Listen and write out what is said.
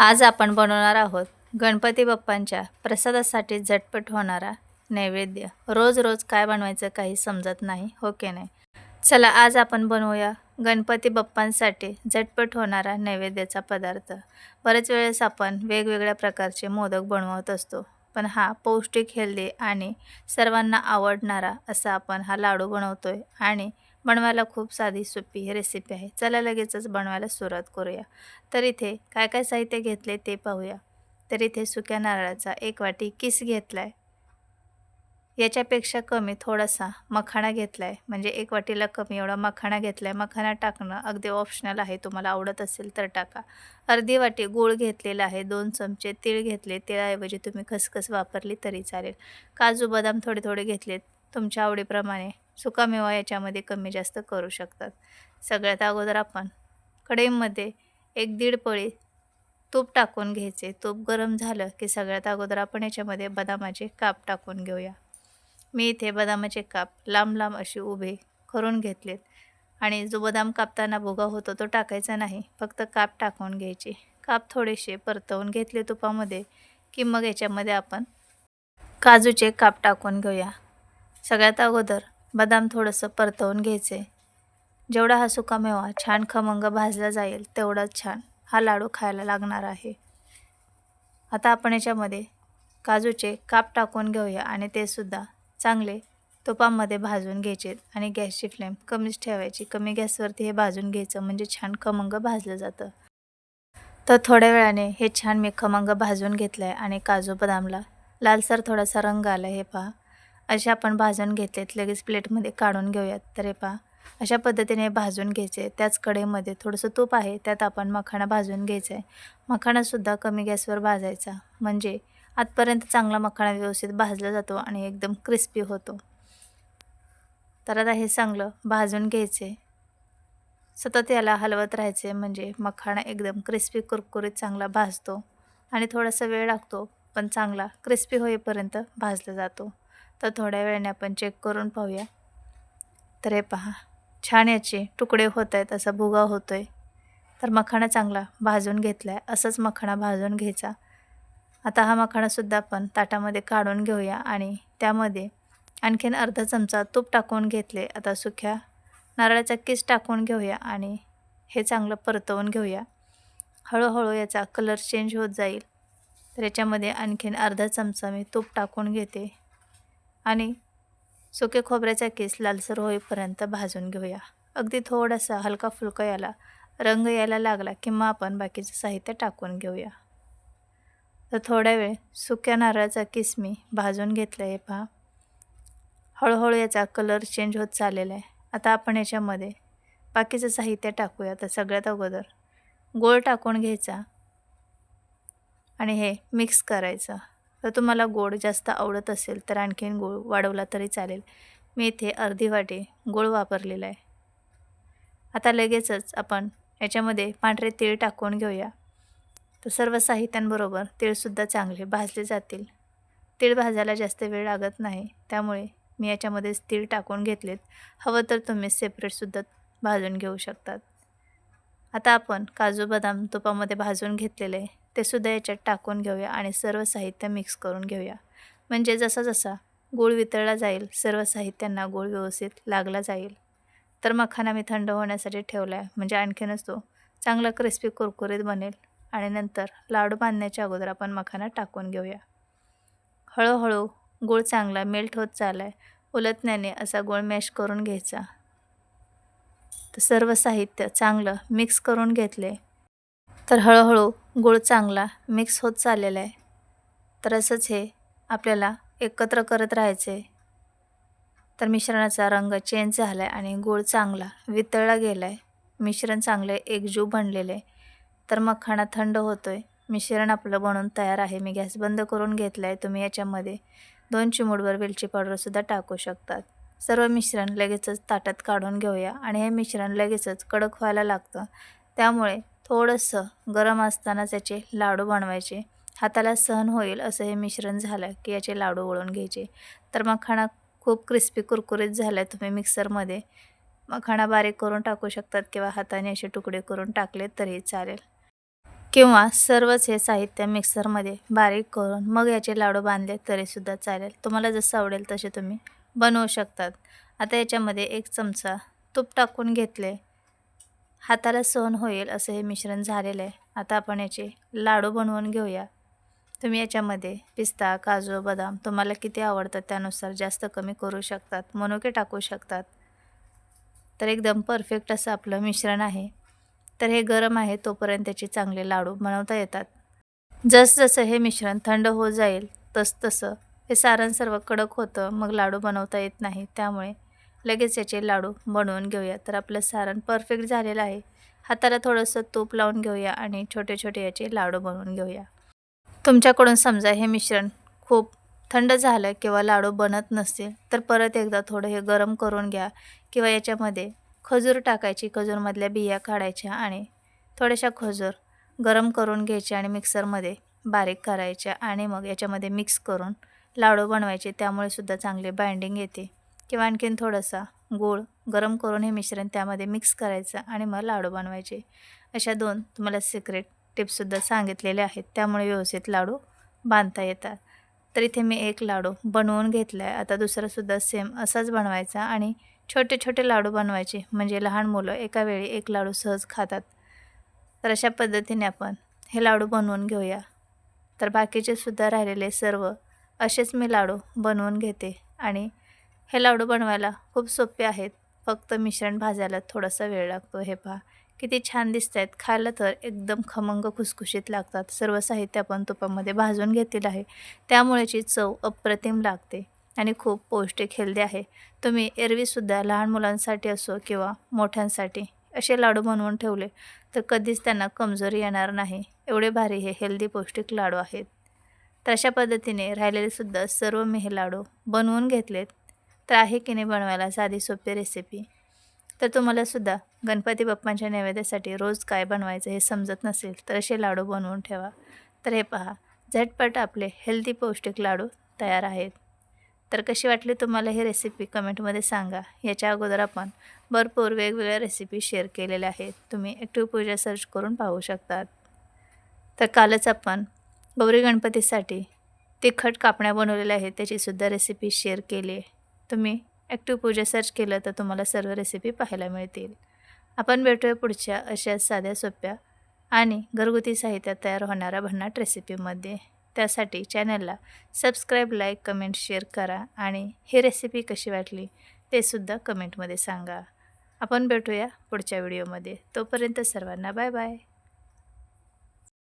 आज आपण बनवणार आहोत गणपती बाप्पांच्या प्रसादासाठी झटपट होणारा नैवेद्य. रोज रोज काय बनवायचं काही समजत नाही हो की नाही? चला आज आपण बनवूया गणपती बाप्पांसाठी झटपट होणारा नैवेद्याचा पदार्थ. बरेच वेळेस आपण वेगवेगळ्या प्रकारचे मोदक बनवत असतो पण हा पौष्टिक हेल्दी आणि सर्वांना आवडणारा असा आपण हा लाडू बनवतोय आणि बनवायला खूप साधी सोपी रेसिपी आहे. चला लगेचच बनवायला सुरुवात करूया. तर इथे काय काय साहित्य घेतले ते पाहूया. तर इथे सुक्या नारळाचा एक वाटी किस घेतला आहे याच्यापेक्षा कमी थोडासा मखाणा घेतला आहे म्हणजे एक वाटीला कमी एवढा मखाणा घेतला आहे मखाणा टाकणं अगदी ऑप्शनल आहे. तुम्हाला आवडत असेल तर टाका. अर्धी वाटी गूळ घेतलेला आहे. दोन चमचे तीळ घेतले. तिळाऐवजी तुम्ही खसखस वापरली तरी चालेल. काजू बदाम थोडे थोडे घेतलेत. तुमच्या आवडीप्रमाणे. सुकामेवा याच्यामध्ये कमी जास्त करू शकतात. सगळ्यात अगोदर आपण कढईमध्ये एक दीड पळी तूप टाकून घ्यायचे. तूप गरम झालं की सगळ्यात अगोदर आपण याच्यामध्ये बदामाचे काप टाकून घेऊया. मी इथे बदामाचे काप लांब लांब असे उभे करून घेतलेत. आणि जो बदाम कापताना भुगा होतो तो टाकायचा नाही फक्त काप टाकून घ्यायचे. काप थोडेसे परतवून घेतले तुपामध्ये की मग याच्यामध्ये आपण काजूचे काप टाकून घेऊया. सगळ्यात अगोदर बदाम थोडंसं परतवून घ्यायचे. जेवढा हा सुकामेवा छान खमंग भाजला जाईल तेवढाच छान हा लाडू खायला लागणार आहे. आता आपण याच्यामध्ये काजूचे काप टाकून घेऊया आणि ते सुद्धा चांगले तुपामध्ये भाजून घ्यायचे आणि गॅसची फ्लेम कमीच ठेवायची. कमी गॅसवरती हे भाजून घ्यायचं म्हणजे छान खमंग भाजलं जातं. तर थोड्या वेळाने हे छान मी खमंग भाजून घेतलं आहे आणि काजू बदामला लालसर थोडासा रंग आला हे पहा. असे आपण भाजून घेतलेत लगेच प्लेटमध्ये काढून घेऊयात. तर हे पहा अशा पद्धतीने भाजून घ्यायचे. त्याच कडेमध्ये थोडंसं तूप आहे त्यात आपण मखाणा भाजून घ्यायचा आहे मखाणासुद्धा कमी गॅसवर भाजायचा. म्हणजे आतपर्यंत चांगला मखाणा व्यवस्थित भाजला जातो आणि एकदम क्रिस्पी होतो. तर आता हे चांगलं भाजून घ्यायचे. सतत याला हलवत राहायचे म्हणजे मखाणा एकदम क्रिस्पी कुरकुरीत चांगला भाजतो. आणि थोडासा वेळ लागतो पण चांगला क्रिस्पी होईपर्यंत भाजला जातो. तर थोड्या वेळाने आपण चेक करून पाहूया. तर हे पहा छान याचे तुकडे होत आहेत असा भुगा होतो आहे तर मखाणा चांगला भाजून घेतला आहे असंच मखाणा भाजून घ्यायचा. आता हा मखाणासुद्धा आपण ताटामध्ये काढून घेऊया आणि त्यामध्ये आणखीन अर्धा चमचा तूप टाकून घेतले. आता सुख्या नारळाचा किस टाकून घेऊया आणि हे चांगलं परतवून घेऊया. हळूहळू याचा कलर चेंज होत जाईल. तर याच्यामध्ये आणखीन अर्धा चमचा मी तूप टाकून घेते. आणि सुके खोबऱ्याचा केस लालसर होईपर्यंत भाजून घेऊया. अगदी थोडासा हलका फुलका याला रंग यायला लागला किंवा आपण बाकीचं साहित्य टाकून घेऊया. तर थोड्या वेळ सुक्या नारळाचा किस मी भाजून घेतला आहे पहा. हळूहळू याचा कलर चेंज होत चाललेला आहे. आता आपण याच्यामध्ये बाकीचं साहित्य टाकूया तर सगळ्यात अगोदर. गोळ टाकून घ्यायचा आणि हे मिक्स करायचं. तर तुम्हाला गोड जास्त आवडत असेल तर आणखीन गोळ वाढवला तरी चालेल. मी इथे अर्धी वाटी गोळ वापरलेला आहे. आता लगेचच आपण याच्यामध्ये पांढरे तीळ टाकून घेऊया. तर सर्व साहित्यांबरोबर तीळसुद्धा चांगले भाजले जातील. तीळ भाजायला जास्त वेळ लागत नाही. त्यामुळे मी याच्यामध्येच तीळ टाकून घेतलेत. हवं तर तुम्ही सेपरेटसुद्धा भाजून घेऊ शकतात. आता आपण काजू बदाम तुपामध्ये भाजून घेतलेले ते सुद्धा याच्यात टाकून घेऊया आणि सर्व साहित्य मिक्स करून घेऊया. म्हणजे जसा जसा गूळ वितळला जाईल सर्व साहित्यांना गूळ व्यवस्थित लागला जाईल. तर मखाना मी थंड होण्यासाठी ठेवला आहे म्हणजे आणखीनच तो चांगला क्रिस्पी कुरकुरीत बनेल. आणि नंतर लाडू बांधण्याच्या अगोदर आपण मखाना टाकून घेऊया. हळूहळू गूळ चांगला मेल्ट होत चालला आहे उलटण्याने असा गूळ मॅश करून घ्यायचा. तर सर्व साहित्य चांगलं मिक्स करून घेतले. तर हळूहळू गूळ चांगला मिक्स होत चाललेला आहे. तर असंच हे आपल्याला एकत्र करत राहायचे तर मिश्रणाचा रंग चेंज झाला आहे आणि गूळ चांगला वितळला गेला आहे मिश्रण चांगले एकजीव बनलेले तर मखाणा थंड होतो आहे मिश्रण आपलं बनवून तयार आहे. मी गॅस बंद करून घेतला आहे तुम्ही याच्यामध्ये दोन चिमूडवर वेलची पावडरसुद्धा टाकू शकतात. सर्व मिश्रण लगेचच ताटात काढून घेऊया आणि हे मिश्रण लगेचच कडक व्हायला लागतं. त्यामुळे थोडंसं गरम असताना त्याचे लाडू बनवायचे. हाताला सहन होईल असं हे मिश्रण झालं की याचे लाडू वळून घ्यायचे. तर मखाणा खूप क्रिस्पी कुरकुरीत झाला आहे तुम्ही मिक्सरमध्ये. मखाणा बारीक करून टाकू शकतात किंवा हाताने असे तुकडे करून टाकले तरी चालेल. किंवा सर्वच हे साहित्य मिक्सरमध्ये बारीक करून मग याचे लाडू बांधले तरीसुद्धा चालेल. तुम्हाला जसं आवडेल तसे तुम्ही बनवू शकतात. आता याच्यामध्ये एक चमचा तूप टाकून घेतले. हाताला सहन होईल असं हे मिश्रण झालेलं आहे. आता आपण याचे लाडू बनवून घेऊया. तुम्ही याच्यामध्ये पिस्ता काजू बदाम तुम्हाला किती आवडतात त्यानुसार जास्त कमी करू शकतात मनुके टाकू शकतात. तर एकदम परफेक्ट असं आपलं मिश्रण आहे. तर हे गरम आहे तोपर्यंत त्याचे चांगले लाडू बनवता येतात. जसजसं हे मिश्रण थंड होत जाईल तसतसं हे सारण सर्व कडक होतं. मग लाडू बनवता येत नाही. त्यामुळे लगेच याचे लाडू बनवून घेऊया. तर आपलं सारण परफेक्ट झालेलं आहे. हाताला थोडंसं तूप लावून घेऊया आणि छोटे छोटे याचे लाडू बनवून घेऊया. तुमच्याकडून समजा हे मिश्रण खूप थंड झालं किंवा लाडू बनत नसतील तर परत एकदा थोडं हे गरम करून घ्या किंवा याच्यामध्ये खजूर टाकायची. खजूरमधल्या बिया काढायच्या आणि थोड्याशा खजूर गरम करून घ्यायच्या आणि मिक्सरमध्ये बारीक करायच्या आणि मग याच्यामध्ये मिक्स करून लाडू बनवायचे त्यामुळे सुद्धा चांगले बाइंडिंग येते. किंवा आणखीन थोडासा गूळ गरम करून हे मिश्रण त्यामध्ये मिक्स करायचं आणि मग लाडू बनवायचे. अशा दोन तुम्हाला सिक्रेट टिप्ससुद्धा सांगितलेले आहेत. त्यामुळे व्यवस्थित लाडू बांधता येतात. तर इथे मी एक लाडू बनवून घेतला आहे आता दुसरासुद्धा सेम असाच बनवायचा आणि छोटे छोटे लाडू बनवायचे. म्हणजे लहान मुलं एका वेळी एक लाडू सहज खातात. तर अशा पद्धतीने आपण हे लाडू बनवून घेऊया. तर बाकीचे सुद्धा राहिलेले सर्व असेच मी लाडू बनवून घेते. आणि हे लाडू बनवायला खूप सोपे आहेत. फक्त मिश्रण भाजायला थोडासा वेळ लागतो. हे पहा किती छान दिसत आहेत खायला तर एकदम खमंग खुसखुशीत लागतात. सर्व साहित्य आपण तुपामध्ये भाजून घेतलेलं आहे. त्यामुळेची चव अप्रतिम लागते आणि खूप पौष्टिक हेल्दी आहे. तुम्ही एरवीसुद्धा लहान मुलांसाठी असो किंवा मोठ्यांसाठी असे लाडू बनवून ठेवले तर कधीच त्यांना कमजोरी येणार नाही. एवढे भारी हे हेल्दी पौष्टिक लाडू आहेत. तर अशा पद्धतीने राहिलेलेसुद्धा सर्व मी हे लाडू बनवून घेतलेत. तर आहे की नाही बनवायला साधी सोपी रेसिपी तर तुम्हालासुद्धा गणपती बाप्पांच्या नैवेद्यासाठी रोज काय बनवायचं हे समजत नसेल तर असे लाडू बनवून ठेवा. तर हे पहा झटपट आपले हेल्दी पौष्टिक लाडू तयार आहेत. तर कशी वाटली तुम्हाला ही रेसिपी कमेंटमध्ये सांगा. याच्या अगोदर आपण भरपूर वेगवेगळ्या रेसिपी शेअर केलेल्या आहेत. तुम्ही ॲक्टिव्ह पूजा सर्च करून पाहू शकतात. तर कालच आपण गौरी गणपतीसाठी तिखट कापण्या बनवलेल्या आहेत त्याचीसुद्धा रेसिपी शेअर केली. आहे तुम्ही ॲक्टिव्ह पूजा सर्च केलं तर तुम्हाला सर्व रेसिपी पाहायला मिळतील. आपण भेटूया पुढच्या अशा साध्या सोप्या आणि घरगुती साहित्यात तयार होणाऱ्या भन्नाट रेसिपीमध्ये त्यासाठी चॅनलला सबस्क्राईब लाईक कमेंट शेअर करा आणि ही रेसिपी कशी वाटली ते सुद्धा कमेंटमध्ये सांगा. आपण भेटूया पुढच्या व्हिडिओमध्ये तोपर्यंत सर्वांना बाय बाय